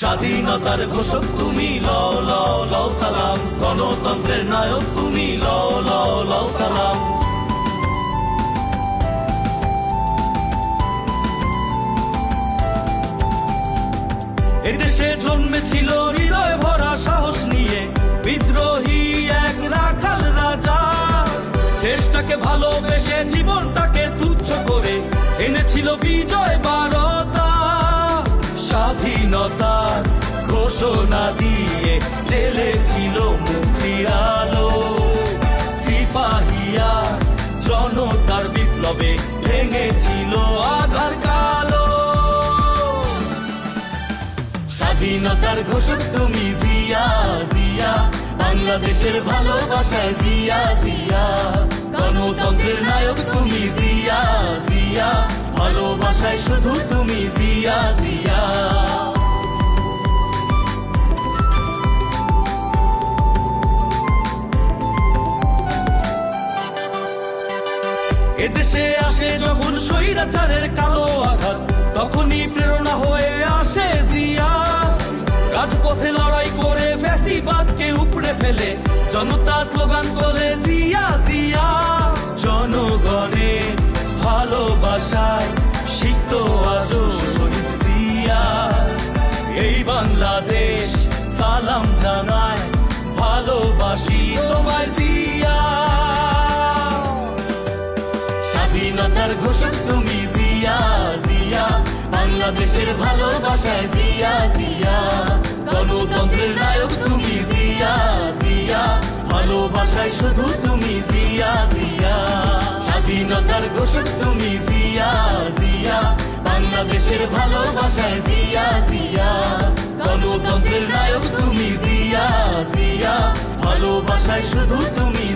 স্বাধীনতার ঘোষক তুমি, লও লও লও সালাম। গণতন্ত্রের নায়ক তুমি, লও লও লও সালাম। এদেশে জন্মেছিল হৃদয় ভরা সাহস নিয়ে, বিদ্রোহী এক রাখাল রাজা। দেশটাকে ভালোবেসে, জীবনটাকে তুচ্ছ করে এনেছিল বিজয় বারতা। স্বাধীনতার ঘোষণা দিয়ে জেলে ছিল আলো। সিপাহিয়া জনতার বিপ্লবে ভেঙেছিল আধার কালো। স্বাধীনতার ঘোষক তুমি জিয়া জিয়া। বাংলাদেশের ভালোবাসায় জিয়া জিয়া। গণতন্ত্রের নায়ক তুমি জিয়া জিয়া। ভালোবাসায় শুধু তুমি জিয়া জিয়া। এদেশে আসে যখন স্বৈরাচারের কালো আঘাত, তখনই প্রেরণা হয়ে আসে জিয়া। রাজপথে লড়াই করে ফ্যাসিবাদকে উপড়ে ফেলে, জনতা স্লোগান তোলে জিয়া জিয়া। জনগণের ভালোবাসায় সিক্ত আজ শহীদ জিয়া। এই বাংলাদেশ, সালাম জানায় ঘোষক তুমি জিয়া জিয়া। বাংলাদেশের ভালোবাসায় জিয়া জিয়া। গণতন্ত্রের নায়ক তুমি জিয়া জিয়া। ভালোবাসায় শুধু তুমি জিয়া জিয়া। স্বাধীনতার ঘোষক তুমি জিয়া জিয়া। বাংলাদেশের ভালোবাসায় জিয়া জিয়া। গণতন্ত্রের নায়ক তুমি জিয়া জিয়া। ভালোবাসায় শুধু তুমি